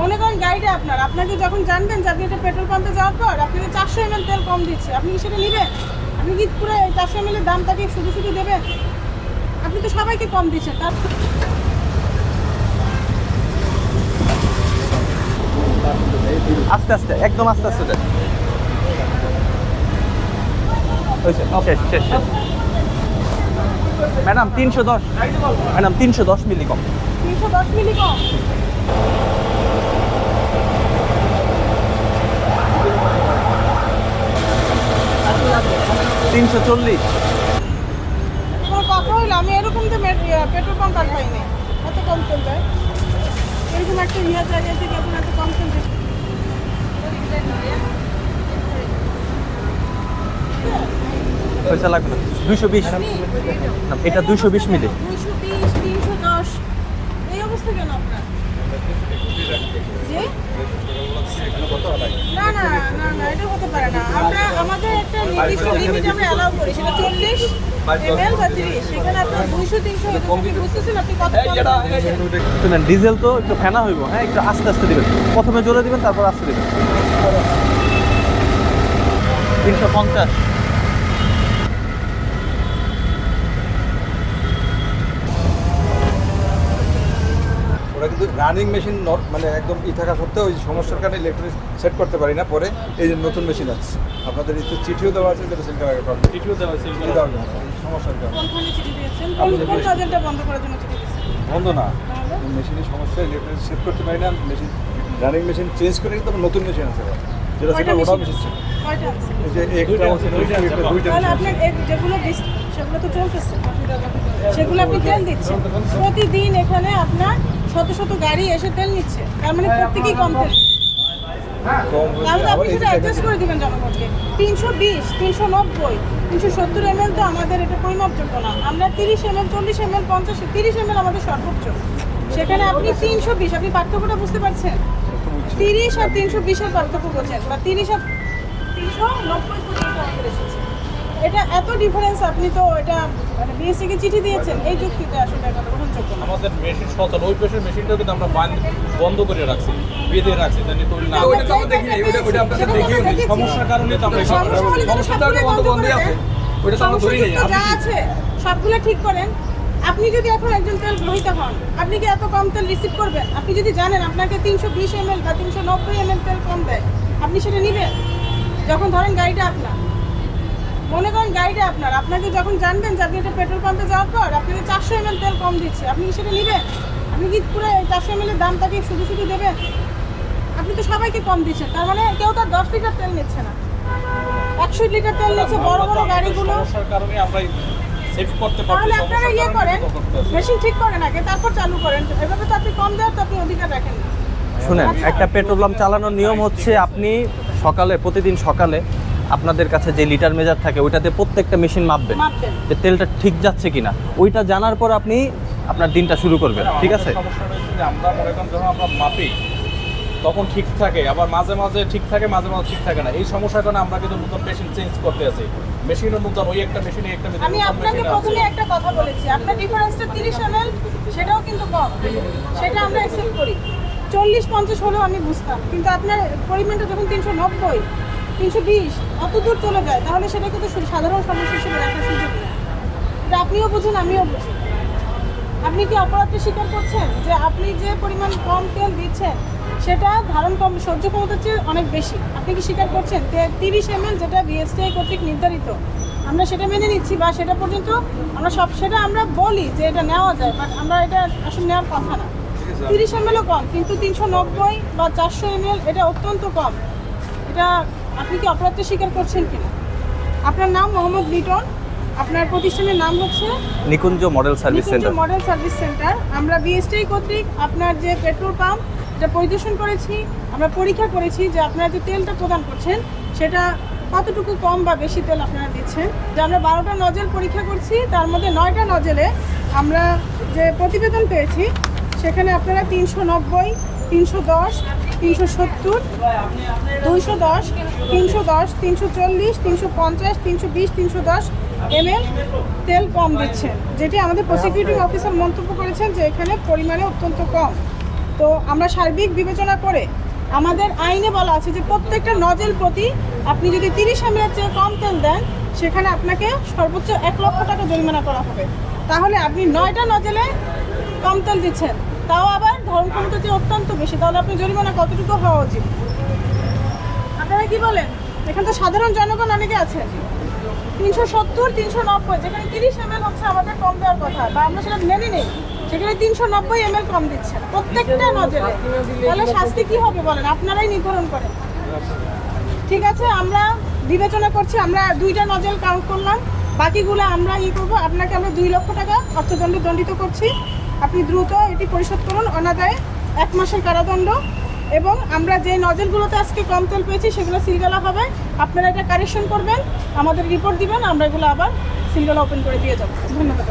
মনে করেন গাড়িটা আপনার। আপনাকে যখন জানবেন যে আপনি এটা পেট্রোল পাম্পে যাওয়ার পর আপনাকে চারশো এমএল তেল কম দিচ্ছে আপনি কি সেটা নেবেন? আপনি কি পুরো চারশো এমএল এর দামটাকে শুধু শুধু দেবেন? আপনি তো সবাইকে কম দিচ্ছেন তার আস্তে আস্তে একদম আস্তে আস্তে দেন। শেষ শেষ শেষ। ম্যাডাম তিনশো দশ ম্যাডাম তিনশো দশ মিলি কম। তিনশো দশ মিলি কম? তিনশো চল্লিশ। কথা হইল আমি এরকম তো পেট্রোল পাম্প আর পাইনি। এত কম দেয় এরকম একটা ইয়া জায়গায় থেকে এখন এত কম তেল পয়সা লাগবে না। দুইশো বিশ। এটা দুইশো বিশ মিলি। দুইশো বিশ তিনশো দশ। এই অবস্থা কেন আপনার? ডিজেল হ্যাঁ, তো একটু ফেনা হইব। হ্যাঁ একটু আস্তে আস্তে দিবেন। প্রথমে জোরে দিবেন তারপর আস্তে দিবেন। তিনশো পঞ্চাশ। কিন্তু রানিং মেশিন মানে একদম ই থাকা সত্ত্বেও ওই সমস্যার কারণে ইলেকট্রনিক সেট করতে পারি না পরে এই যে নতুন মেশিন আছে আপনাদের একটু চিঠিও দেওয়া আছে যেটা সেল করার প্রবলেম চিঠিও দেওয়া আছে সমস্যার কারণে। বন্ধ করার জন্য বন্ধ না। মেশিনের সমস্যা ইলেকট্রনিক সেট করতে পারি না মেশিন রানিং মেশিন চেঞ্জ করে কিন্তু নতুন মেশিন আছে। যেটা সেটা ওটাও মেশিন যে একটা আছে দুইটা আপনার যেগুলো সেগুলো তো চলতেছে। সেগুলো আপনি তেল দিচ্ছেন। প্রতিদিন এখানে আপনার শত শত গাড়ি এসে তেল নিচ্ছে। তার মানে প্রত্যেকেই কম তেল। তাহলে আপনি সেটা অ্যাডজাস্ট করে দিবেন জনগণকে। তিনশো বিশ তিনশো নব্বই তিনশো সত্তর তো আমাদের এটা পরিমাপযোগ্য না। আমরা তিরিশ চল্লিশ পঞ্চাশ তিরিশ আমাদের সর্বোচ্চ। সেখানে আপনি তিনশো বিশ আপনি পার্থক্যটা বুঝতে পারছেন? তিরিশ আর তিনশো বিশের পার্থক্য বোঝেন বা তিরিশ আর তিনশো নব্বই পর্যন্ত আমাদের এসেছে। এটা এত ডিফারেন্স আপনি তো এটা মানে বিএসসি কে চিঠি দিয়েছেন এই যুক্তিতে আসলে এটা গ্রহণযোগ্য না। আমাদের মেশিন সচল ওই পেশের মেশিনটা কিন্তু আমরা বন্ধ করে রাখছি বেঁধে রাখছি জানি তৈরি না। ওইটা তো আমরা দেখিনি, ওইটা- ওইটা আপনাদের দেখিও নি। সমস্যার কারণে তো আমরা এসব সমস্যা সবগুলো বন্ধ করে দেন। ওইটা তো আমরা ধরি নাই। যা আছে সবগুলো ঠিক করেন। আপনি যদি এখন একজন তেল গ্রহীতা হন আপনি কি এত কম তেল রিসিভ করবেন? আপনি যদি জানেন আপনাকে তিনশো বিশ এমএল বা তিনশো নব্বই এমএল তেল কম দেয় আপনি সেটা নেবেন? যখন ধরেন গাড়িটা আপনার মনে করেন গাড়িটা আপনার। আপনাকে যখন জানবেন যে আপনি এটা পেট্রোল পাম্পে যাওয়ার পর আপনাকে চারশো এমএল তেল কম দিচ্ছে আপনি কি সেটা নেবেন? আপনি কি পুরো চারশো এর দামটাকে শুধু শুধু দেবেন? আপনি তো সবাইকে কম দিচ্ছেন তার মানে কেউ তার দশ লিটার তেল নিচ্ছে না। একশো লিটার তেল নিচ্ছে বড় বড় গাড়িগুলো। কারণে আমরা সেভ করতে পারছি তাহলে আপনারা ইয়ে করেন। মেশিন ঠিক করেন আগে তারপর চালু করেন। এভাবে তো আপনি কম দেওয়ার তো আপনি অধিকার রাখেন শুনেন একটা পেট্রোল পাম্প চালানোর নিয়ম হচ্ছে আপনি সকালে প্রতিদিন সকালে আপনাদের কাছে যে লিটার মেজার থাকে ওইটাতে প্রত্যেকটা মেশিন মাপবেন। মাপবেন। যে তেলটা ঠিক যাচ্ছে কিনা ওইটা জানার পর আপনি আপনার দিনটা শুরু করবেন ঠিক আছে? আমরা মনে করেন যখন আমরা মাপি তখন ঠিক থাকে আবার মাঝে মাঝে ঠিক থাকে মাঝে মাঝে ঠিক থাকে না। এই সমস্যার কারণে আমরা কিন্তু নতুন মেশিন চেঞ্জ করতে আছি। মেশিনও নতুন ওই একটা মেশিনে একটা মেশিন আমি আপনাকে প্রথমে একটা কথা বলেছি আপনার ডিফারেন্সটা তিরিশ এমএল সেটাও কিন্তু কম। সেটা আমরা অ্যাকসেপ্ট করি। চল্লিশ পঞ্চাশ হলেও আমি বুঝতাম কিন্তু আপনার পরিমাণটা যখন তিনশো নব্বই তিনশো বিশ, অত দূর চলে যায়, তাহলে সেটা কিন্তু সু- সাধারণ সমস্যা হিসেবে রাখার সুযোগ নেই। এটা আপনিও বুঝুন, আমিও বুঝি। আপনি কি অপরাধটা স্বীকার করছেন? যে আপনি যে পরিমাণ কম তেল দিচ্ছেন, সেটা ধারণ কম, সহ্য ক্ষমতার চেয়ে অনেক বেশি। আপনি কি স্বীকার করছেন? তিরিশ এমএল যেটা বিএসটিআই কর্তৃক নির্ধারিত, আমরা সেটা মেনে নিচ্ছি বা সেটা পর্যন্ত আমরা সব, সেটা আমরা বলি যে এটা নেওয়া যায় বাট আমরা এটা আসলে নেওয়ার কথা না। তিরিশ এমএলও কম, কিন্তু তিনশো নব্বই বা চারশো এমএল, এটা অত্যন্ত কম। এটা আপনি কি অপরাধটা স্বীকার করছেন কিনা? আপনার নাম মোহাম্মদ লিটন। আপনার প্রতিষ্ঠানের নাম হচ্ছে Nikunja model service centre. Model service centre. আমরা বিএসটিআই কর্তৃক আপনার যে পেট্রোল পাম্প এটা পরিদর্শন করেছি আমরা পরীক্ষা করেছি যে আপনারা যে তেলটা প্রদান করছেন সেটা কতটুকু কম বা বেশি তেল আপনারা দিচ্ছেন? যে আমরা বারোটা নজেল পরীক্ষা করছি তার মধ্যে নয়টা নজেলে আমরা যে প্রতিবেদন পেয়েছি সেখানে আপনারা তিনশো নব্বই তিনশো দশ তিনশো সত্তর, দুইশো দশ, তিনশো দশ, তিনশো চল্লিশ, তিনশো পঞ্চাশ, তিনশো বিশ, তিনশো দশ এমএল তেল কম দিচ্ছেন যেটি আমাদের প্রসিকিউটিং অফিসার মন্তব্য করেছেন যে এখানে পরিমাণে অত্যন্ত কম। তো আমরা সার্বিক বিবেচনা করে আমাদের আইনে বলা আছে যে প্রত্যেকটা নজেল প্রতি আপনি যদি তিরিশ এমএলের চেয়ে কম তেল দেন, সেখানে আপনাকে সর্বোচ্চ এক লক্ষ টাকা জরিমানা করা হবে। তাহলে আপনি নয়টা নজেলে কম তেল দিচ্ছেন। তাও আবার ধরন ক্ষমতা যে অত্যন্ত বেশি, তাহলে আপনি জরিমানা কতটুকু হওয়া উচিত? আপনারা কি বলেন? এখানে তো সাধারণ জনগণ অনেকে আছে। তিনশো সত্তর, তিনশো নব্বই, যেখানে তিরিশ এম হচ্ছে আমাদের কম দেওয়ার কথা, বা আমরা সেটা মেনে নেই, সেখানে তিনশো নব্বই এম কম দিচ্ছে। প্রত্যেকটা নজরে। তাহলে শাস্তি কি হবে বলেন? আপনারাই নির্ধারণ করেন। ঠিক আছে, আমরা বিবেচনা করছি, আমরা দুইটা নজল কাউন্ট করলাম। বাকিগুলো আমরা ই করব। আপনাকে আমরা দুই লক্ষ টাকা অর্থদণ্ড দণ্ডিত করছি। আপনি দ্রুত এটি পরিশোধ করুন। অনাদায়ে এক মাসের কারাদণ্ড এবং আমরা যে নজেলগুলোতে আজকে কম তেল পেয়েছি, সেগুলো সিলগালা হবে। আপনারা এটা কারেকশন করবেন, আমাদের রিপোর্ট দিবেন, আমরা এগুলো আবার সিলগালা ওপেন করে দিয়ে যাব। ধন্যবাদ